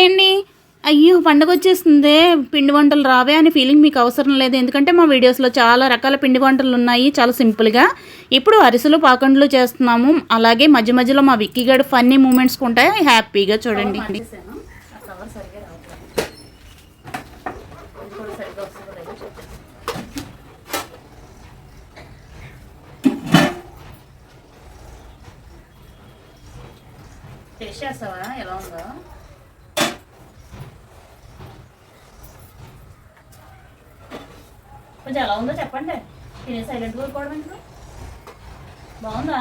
Hi అండి అయ్యో పండగ వచ్చేస్తుంది పిండి వంటలు రావే అనే ఫీలింగ్ మీకు అవసరం లేదు. ఎందుకంటే మా వీడియోస్లో చాలా రకాల పిండి వంటలు ఉన్నాయి. చాలా సింపుల్గా. ఇప్పుడు అరిసెలు పాకండ్లు చేస్తున్నాము. అలాగే మధ్య మధ్యలో మా విక్కీగడ్ ఫన్నీ మూమెంట్స్ ఉంటాయి. హ్యాపీగా చూడండి. టేస్ట్ చేస్తావా ఎలా ఉందో? కొంచెం ఎలా ఉందో చెప్పండి. తినే సైలెంట్ కూరుకోవడం ఎందుకు? బాగుందా?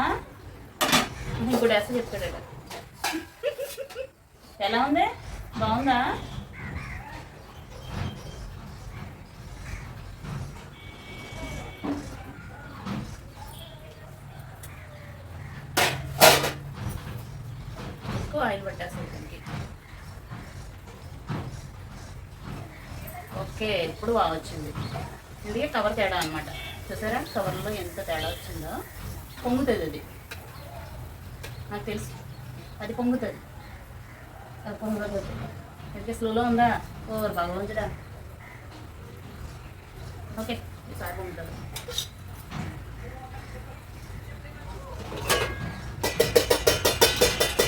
ఇంకోటి వేస్తే చెప్తాడు ఎలా ఉంది? బాగుందా? ఎక్కువ ఆయిల్ పట్టేస్తుంది దానికి. ఓకే ఇప్పుడు బాగా వచ్చింది. ఇది కవర్ తేడా అనమాట చూసారా? కవర్లో ఎంత తేడా వచ్చిందో? పొంగుతుంది అది. నాకు తెలుసు. అది పొంగుతుంది. అది పొంగుతుంది అయితే స్లోలో ఉందా? ఓ భగవంతుడా. ఓకే ఈసారి పొంగుతుంది.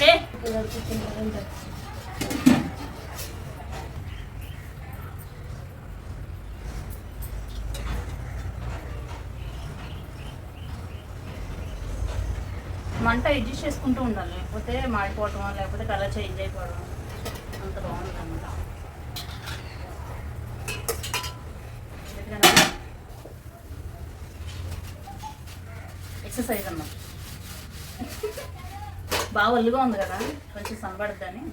ఏ? చేసుకుంటూ ఉండాలి. లేకపోతే మాడిపోవటం లేకపోతే కలర్ చేంజ్ అయిపోవడం అంత బాగుంది అనమాట. ఎక్సర్సైజ్ అన్నమాట. బాగా ఒళ్ళుగా ఉంది కదా? కొంచెం సనబడుద్దని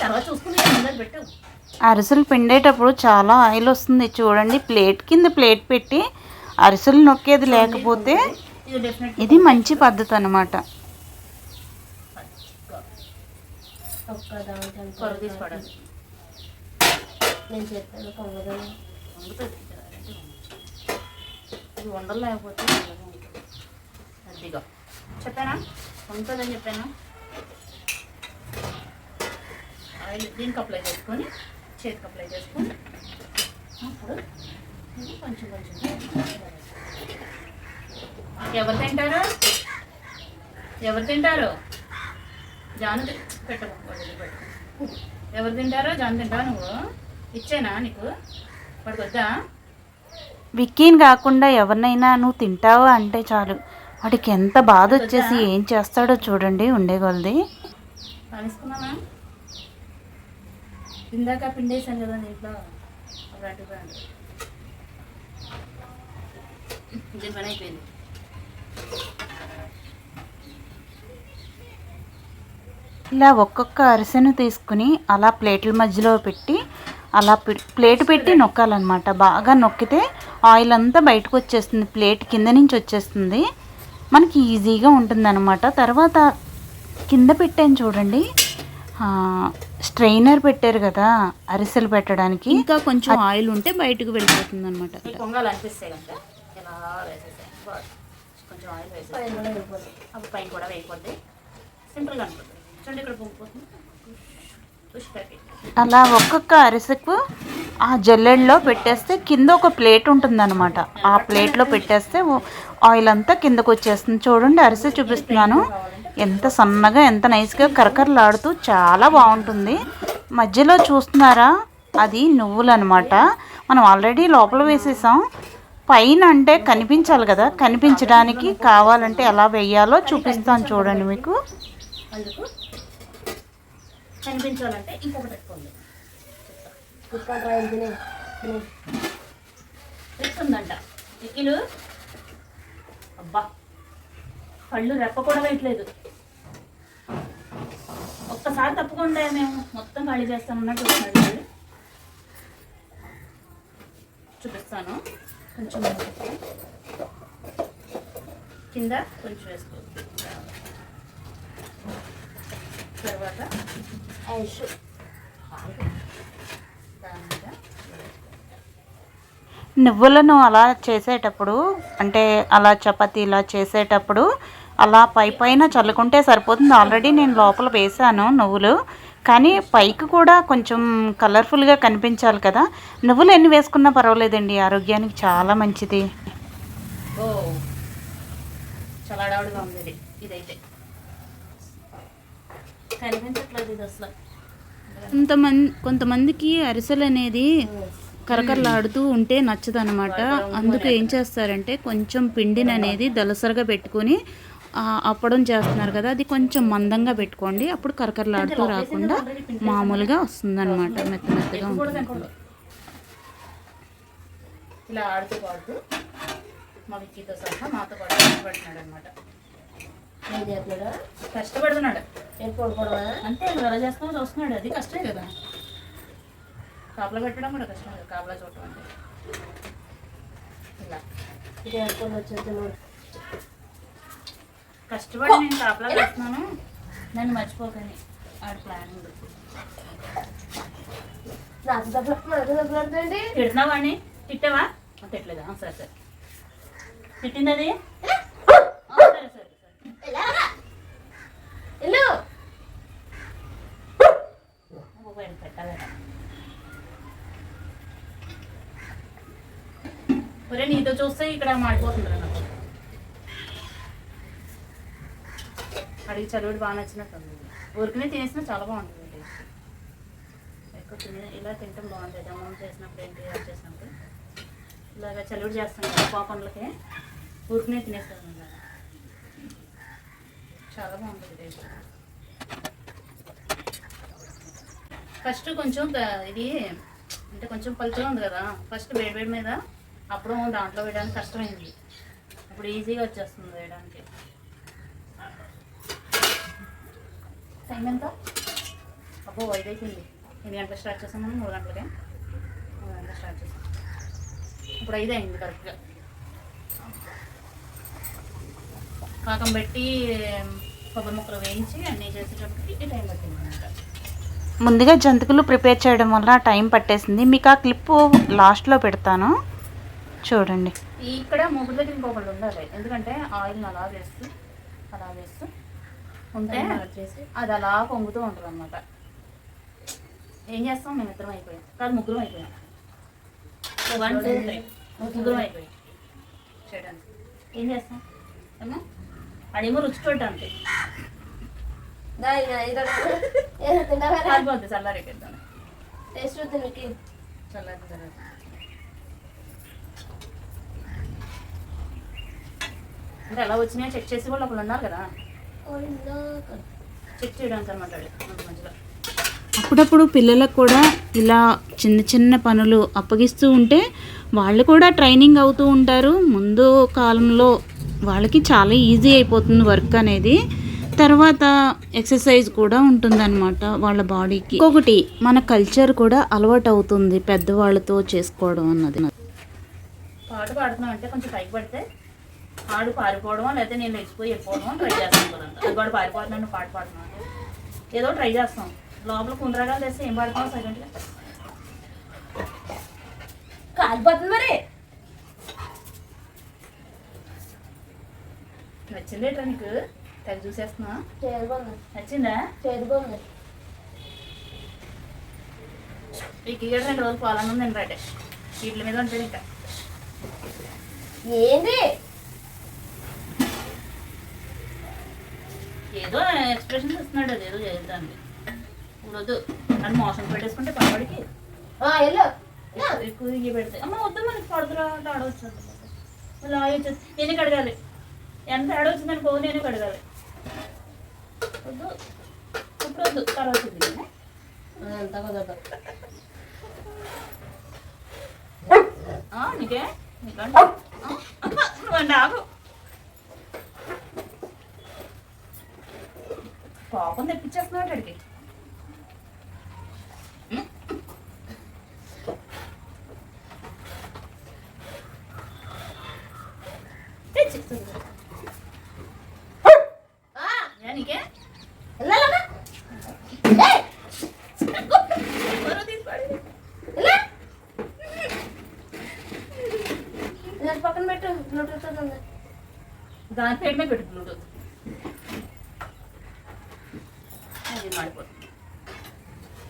తర్వాత చూసుకుని ముందర పెట్టు. అరిసెలు పిండేటప్పుడు చాలా ఆయిల్ వస్తుంది. చూడండి ప్లేట్ కింద ప్లేట్ పెట్టి అరిసెలు నొక్కేది లేకపోతే ఇది మంచి పద్ధతి అనమాట నేను చెప్పాను పొంగదని వండుతుంది ఇది వండలు లేకపోతే అలాగే ఉంటుంది. అదిగో చెప్పానా వండుతుందని చెప్పానా ఆయిల్ దీనికి అప్లై చేసుకొని చేతికి అప్లై చేసుకొని అప్పుడు ఇది కొంచెం కొంచెం ఎవరు తింటారు? ఎవరు తింటారు? జాను తి- పెట్టకు వదిలి పెట్టు. ఎవరు తింటారో? జాను తింటావా నువ్వు? ఇచ్చేనా నీకు? వాడికి వద్దా విక్కీని కాకుండా ఎవరినైనా నువ్వు తింటావా అంటే చాలు. వాడికి ఎంత బాధ వచ్చేసి ఏం చేస్తాడో చూడండి ఉండే కొలది. కానిస్తున్నావా ఇందాక పిండేసాను కదా దీంట్లో. బ్రాండ్ ఇది పని అయిపోయింది. ఇలా ఒక్కొక్క అరిసెను తీసుకుని అలా ప్లేట్ల మధ్యలో పెట్టి అలా ప్లేట్ పెట్టి నొక్కాలన్నమాట. బాగా నొక్కితే ఆయిల్ అంతా బయటకు వచ్చేస్తుంది. ప్లేట్ కింద నుంచి వచ్చేస్తుంది. మనకి ఈజీగా ఉంటుందన్నమాట. తర్వాత కింద పెట్టాను చూడండి. ఆ, స్ట్రైనర్ పెట్టారు కదా అరిసెలు పెట్టడానికి. ఇంకా కొంచెం ఆయిల్ ఉంటే బయటకు వెళ్ళిపోతుంది అనమాట కొంచెం ఆయిల్ వేసేసి అప్పుడు పైన కూడా వేయకూడదు. సింపుల్గా అనుకుంటుంది చూడండి ఇక్కడ పొంగిపోతుంది అలా ఒక్కొక్క అరిసెకు ఆ జల్లెడలో పెట్టేస్తే కింద ఒక ప్లేట్ ఉంటుందన్నమాట. ఆ ప్లేట్లో పెట్టేస్తే ఆయిల్ అంతా కిందకు వచ్చేస్తుంది. చూడండి అరిసె చూపిస్తున్నాను. ఎంత సన్నగా ఎంత నైస్గా కరకరలాడుతూ చాలా బాగుంటుంది. మధ్యలో చూస్తున్నారా? అది నువ్వులు అనమాట మనం ఆల్రెడీ లోపల వేసేసాం. పైన అంటే కనిపించాలి కదా. కనిపించడానికి కావాలంటే ఎలా వేయాలో చూపిస్తాను చూడండి మీకు. అందుకు కనిపించాలంటే ఇంకొకటి ఉందంట అబ్బా. కళ్ళు రెప్ప కూడా వేయట్లేదు ఒక్కసారి తప్పకుండా మేము మొత్తం ఖాళీ చేస్తామన్నట్టు. చూపిస్తాను. కొంచెం. కింద కొంచెం వేసుకో. తర్వాత ఐష్. నువ్వులను అలా చేసేటప్పుడు అంటే అలా చపాతీ ఇలా చేసేటప్పుడు అలా పై పైన చల్లుకుంటే సరిపోతుంది. ఆల్రెడీ నేను లోపల వేసాను నువ్వులు. కానీ పైకి కూడా కొంచెం కలర్ఫుల్గా కనిపించాలి కదా. నువ్వులు ఎన్ని వేసుకున్నా పర్వాలేదండి ఆరోగ్యానికి చాలా మంచిది. ఓ చాలా అడావుడిగా ఉంది ఇది ఇదైతే. కనిపించట్లేదు ఇది అసలు. కొంతమంది కొంతమందికి అరిసెలు అనేది కరకరలాడుతూ ఉంటే నచ్చదు అనమాట అందుకు ఏం చేస్తారంటే కొంచెం పిండిని అనేది దలసరగా పెట్టుకొని అప్పడం చేస్తున్నారు కదా అది కొంచెం మందంగా పెట్టుకోండి. అప్పుడు కరకరలాడుతూ రాకుండా మామూలుగా వస్తుంది. అనమాట మెత్త మెత్తగా ఉంటుంది. ఇలా ఆడుతూ పాడుతూ మా విక్కీతో సహా మాతో పాటు కష్టపడుతున్నాడు. అనమాట కష్టపడుతున్నాడు అంతే నువ్వు ఎలా చేస్తామో చూస్తున్నాడు. అది కష్టమే కదా. కాపలా పెట్టడం కూడా కష్టం కదా కాపలా చూడటం అంటే. ఇలా ఇది అనుకోని వచ్చేది నువ్వు కష్టపడి నేను కాపలా చేస్తున్నాను నన్ను మర్చిపోకని ఆడు ప్లానింగ్ నాకు డబ్బులు నాకు డబ్బులు అడుగుతాండి తిడుతున్నావా అని తిట్టావా? తిట్టలేదా? సరే సరే. తిట్టింది అది? సరే సరే ఒరే నీతో చూస్తే ఇక్కడ మాడిపోతుంది నాకు అడిగి చలివిడి బాగా నచ్చినట్టు ఊరికనే తినేసినా చాలా బాగుంటుంది టేస్ట్ ఎక్కువ తినే ఇలా తినటం బాగుంటుంది. అమౌంట్ చేసినప్పుడు ఏంటి అది చేసినప్పుడు. ఇలాగ చలివిడి చేస్తాం కదా పాపంలకి. ఊరికనే తినేస్తాను చాలా బాగుంటుంది టేస్ట్ ఫస్ట్ కొంచెం ఇది అంటే కొంచెం పలుచగా ఉంది కదా. ఫస్ట్ వేడి వేడి మీద అప్పుడు దాంట్లో వేయడానికి కష్టమైంది. ఇప్పుడు ఈజీగా వచ్చేస్తుంది వేయడానికి. టైం ఎంత అబ్బో ఐదు అయిపోయింది. ఎన్ని గంటలకు స్టార్ట్ చేసాం మనం? మూడు గంటలకే? మూడు గంటలకు స్టార్ట్ చేసాం ఇప్పుడు ఐదు అయింది కరెక్ట్గా పాకం పెట్టి కొబ్బరి ముక్కలు వేయించి అన్నీ చేసేటప్పటికి ఈ టైం పట్టింది అనమాట. ముందుగా జంతికలు ప్రిపేర్ చేయడం వల్ల టైం పట్టేసింది. మీకు ఆ క్లిప్ లాస్ట్లో పెడతాను. చూడండి. ఇక్కడ మూడు దగ్గర ఇంకొకళ్ళు ఉండాలి. ఎందుకంటే ఆయిల్ అలా వేస్తూ అలా వేస్తూ ఉంటే చేసి. అది అలా పొంగుతూ ఉంటుంది అనమాట ఏం చేస్తాం? మేము ఇద్దరం అయిపోయాం. కాదు ముగ్గురం అయిపోయాం. వన్ టూ త్రీ ముగ్గురం అయిపోయాం. చేయడానికి ఏం చేస్తాం? ఏమో? అదేమో రుచి చల్లారెక్కిద్దాం టేస్ట్ చల్లారి అంటే ఎలా వచ్చినాయో చెక్ చేసి వాళ్ళు ఒకళ్ళు ఉన్నారు కదా. చెక్ చేయడానికి అనమాట మధ్యలో. అప్పుడప్పుడు పిల్లలకు కూడా ఇలా చిన్న చిన్న పనులు అప్పగిస్తూ ఉంటే వాళ్ళు కూడా ట్రైనింగ్ అవుతూ ఉంటారు. ముందు కాలంలో వాళ్ళకి చాలా ఈజీ అయిపోతుంది వర్క్ అనేది. తర్వాత ఎక్సర్సైజ్ కూడా ఉంటుందన్నమాట వాళ్ళ బాడీకి ఇంకొకటి మన కల్చర్ కూడా అలవాటు అవుతుంది పెద్దవాళ్ళతో చేసుకోవడం అన్నది. పాట పాడుతున్నాం అంటే కొంచెం పైకి పడితే ఆడు పారిపోవడం లేకపోతే నేను లేచిపోయి వెళ్ళిపోవడం ట్రై చేస్తాను అది వాడు పారిపోతున్నాను పాట పాడుతున్నాను ఏదో ట్రై చేస్తాం. లోపల కుండ్రగాలు తెస్తే ఏం పాడుతున్నాం సైలెంట్గా కాలిపోతుంది మరి. నచ్చిందేట్రా నీకు? తెగ చూసేస్తున్నా. నచ్చిందా? మీకు ఇక్కడ రెండు రోజులు పాలన ఉంది వీటి మీద ఉంటుంది ఇంకా ఏంది? ఏదో ఎక్స్ప్రెషన్ ఇస్తున్నాడు అది ఏదో చేద్దాండి ఇప్పుడు వద్దు అని మోసం పెట్టేసుకుంటే పడబడికి ఎక్కువ ఇవి పెడితే. అమ్మ వద్దు మనకి పడుతురా అంటే ఆడవచ్చు మళ్ళీ ఆడవచ్చు నేనే కడగాలి. ఎంత ఆడవచ్చిందని పోవు నేనే కడగాలి. వద్దు. ఇప్పుడు వద్దు. తర్వాత వద్దు. ఆ, నీకే? నీకంటే? ఆ, అమ్మ, నువ్వండి ఆగు. పాపం తెప్పించేస్తున్నాడు అడిగి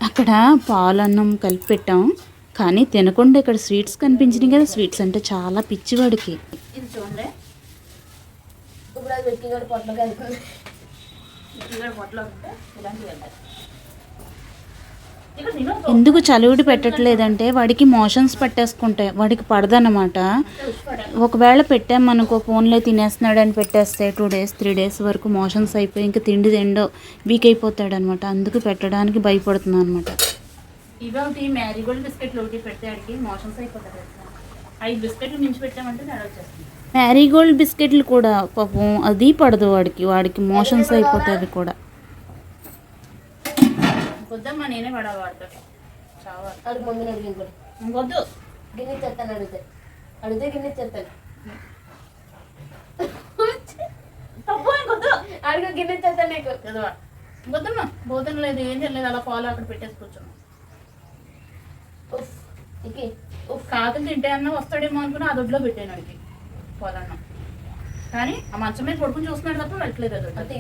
అక్కడ పాలన్నం కలిపి పెట్టాం. కానీ తినకుండా ఇక్కడ స్వీట్స్ కనిపించినాయి కదా. స్వీట్స్ అంటే చాలా పిచ్చివాడికి. ఇది చూడండి. ఇప్పుడు ఇలాంటివి ఎందుకు చలివిడి పెట్టట్లేదంటే వాడికి మోషన్స్ పట్టేసుకుంటాయి వాడికి పడదన్నమాట. ఒకవేళ పెట్టామనుకో ఫోన్లో తినేస్తున్నాడు అని పెట్టేస్తే టూ డేస్ త్రీ డేస్ వరకు మోషన్స్ అయిపోయి ఇంకా తిండి తిండో వీక్ అయిపోతాడు అనమాట అందుకు పెట్టడానికి భయపడుతున్నాను అనమాట ఇవి ఒకటి మ్యారీగోల్డ్ బిస్కెట్లు ఒకటి పెడితే ఆడికి మోషన్స్ అయిపోతాయి తెలుసా ఐదు బిస్కెట్లు మించి పెట్టామంటే తేడా వచ్చేస్తుంది మ్యారీగోల్డ్ బిస్కెట్లు కూడా పాపం అది పడదు వాడికి వాడికి మోషన్స్ అయిపోతాయి కూడా. ఇంకొద్దమ్మా నేనే పడా వాడతాడు చాలా అడుగు ముందు అడిగి ఇంకోటి ఇంకొద్దు గిన్నె తెస్తాను అడిగితే. అడిగితే గిన్నె తెస్తాను తప్పు ఇంకొద్దు అడుగు గిన్నె తెస్తాను నీకు. చదవా ఇంకొద్దమ్మా బోధన లేదు ఏం చేయలేదు అలా పాలు అక్కడ పెట్టేసి కూర్చున్నాం. ఉఫ్ ఇకి ఉఫ్ కాకులు తింటే అన్న వస్తాడేమో అనుకుని ఆ దొడ్లో పెట్టాను అడిగి. పాలన్నం కానీ ఆ మంచం మీద పడుకుని చూస్తున్నాడు తప్ప వెళ్ళట్లేదు అది అంత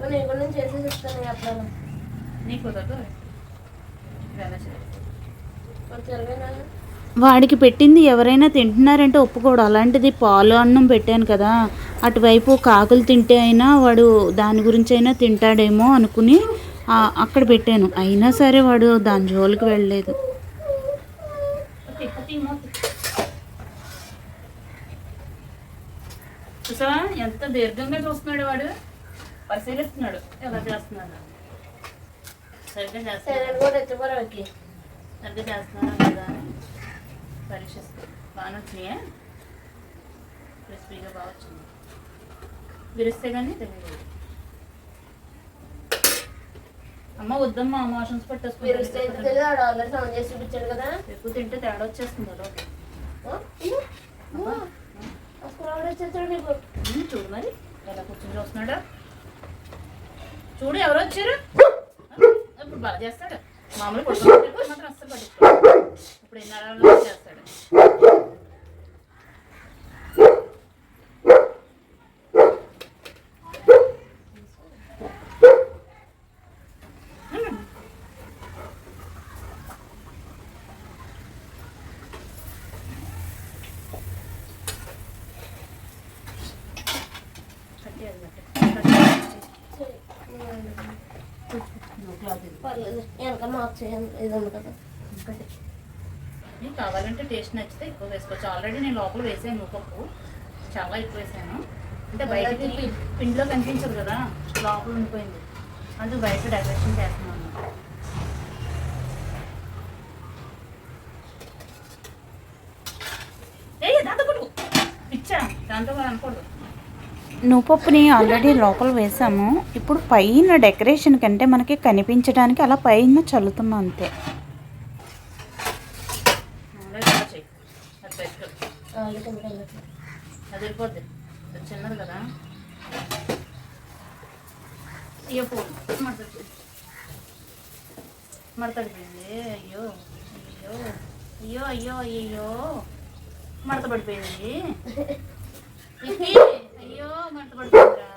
నేను ఇక్కడ నుంచి అప్పుడు నీకు వాడికి పెట్టింది ఎవరైనా తింటున్నారంటే ఒప్పుకోడు. అలాంటిది పాలు అన్నం పెట్టాను కదా. అటువైపు కాకులు తింటే అయినా వాడు దాని గురించి అయినా తింటాడేమో అనుకుని ఆ, అక్కడ పెట్టాను. అయినా సరే వాడు దాని జోలికి వెళ్ళలేదు. ఎంత దీర్ఘంగా చూస్తున్నాడు వాడు. పరిశీలిస్తున్నాడు. ఎలా చేస్తున్నాడు సరిగ్గా సరే చేస్తున్నాడు సరిగ్గా చేస్తున్నాడా అని పరీక్షిస్తాడు బాగానే వచ్చినాయా? క్రిస్పీగా బాగా వచ్చింది. విరిస్తే కానీ తెలియదు. అమ్మ వద్దమ్మా మోషన్స్ సౌండ్ చేసి చూపించాడు కదా. ఎక్కువ తింటే తేడా వచ్చేస్తుంది అదో ఆ? ఇయ్యో. అమ్మా. అసలు ఆవిడ వచ్చేస్తాడు నీకు. ఉమ్, చూడు మరి. ఎలా కూర్చొని చూస్తున్నాడు? చూడు ఎవరు వచ్చారు? ఇప్పుడు బాగా చేస్తాడు. మామూలు పడుకుంటే మాత్రం అస్సలు పట్టించుకోడు ఇప్పుడు ఎన్ని చేస్తాడు కట్టేయాలి, కట్టేయాలి. నువ్వు క్లాత్ ఇది. పర్లేదు వెనక మార్క్ చేయండి ఇది ఉంది కదా. నీకు కావాలంటే టేస్ట్ నచ్చితే ఎక్కువ వేసుకోవచ్చు. ఆల్రెడీ నేను లోపల వేసాను ముప్పప్పు చాలా ఎక్కువ వేసాను. అంటే బయటకి పి- పిండిలో కనిపించదు కదా? లోపల ఉండిపోయింది. అందుకు బయట డెకరేషన్ చేస్తున్నాను. ఏ దాంతో పిచ్చా దాంతో కూడా అనకూడదు. నువ్వుపప్పుని ఆల్రెడీ లోపల వేసాము. ఇప్పుడు పైన డెకరేషన్ కంటే మనకి కనిపించడానికి అలా పైన చల్లుతున్నాం అంతే. చిన్నది కదా అయ్యో ఫోన్ మడతడిపోయింది అయ్యో అయ్యో అయ్యో అయ్యో అయ్యో మడత పడిపోయింది ఇది అయ్యో మడత పడిపోయిందిరా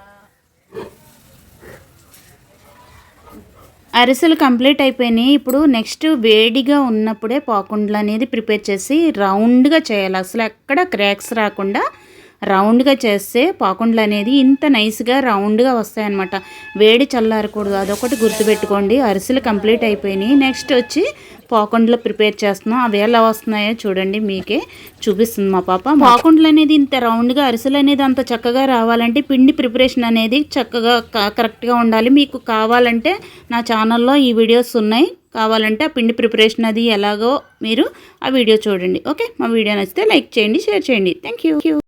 అరిసెలు కంప్లీట్ అయిపోయినాయి. ఇప్పుడు నెక్స్ట్ వేడిగా ఉన్నప్పుడే పాకుండలు అనేది ప్రిపేర్ చేసి రౌండ్గా చేయాలి. అసలు ఎక్కడ క్రాక్స్ రాకుండా రౌండ్గా చేస్తే పాకుండలు అనేది ఇంత నైస్గా రౌండ్గా వస్తాయన్నమాట. వేడి చల్లారకూడదు. అదొకటి గుర్తుపెట్టుకోండి. అరిసెలు కంప్లీట్ అయిపోయినాయి. నెక్స్ట్ వచ్చి పాకుండలు ప్రిపేర్ చేస్తున్నాం. అవి ఎలా వస్తున్నాయో చూడండి. మీకే చూపిస్తుంది మా పాప. పాకుండలు అనేది ఇంత రౌండ్గా అరిసెలు అనేది అంత చక్కగా రావాలంటే పిండి ప్రిపరేషన్ అనేది చక్కగా క- కరెక్ట్గా ఉండాలి. మీకు కావాలంటే నా ఛానల్లో ఈ వీడియోస్ ఉన్నాయి. కావాలంటే ఆ పిండి ప్రిపరేషన్ అది ఎలాగో మీరు ఆ వీడియో చూడండి. ఓకే? మా వీడియో నచ్చితే లైక్ చేయండి షేర్ చేయండి. Thank you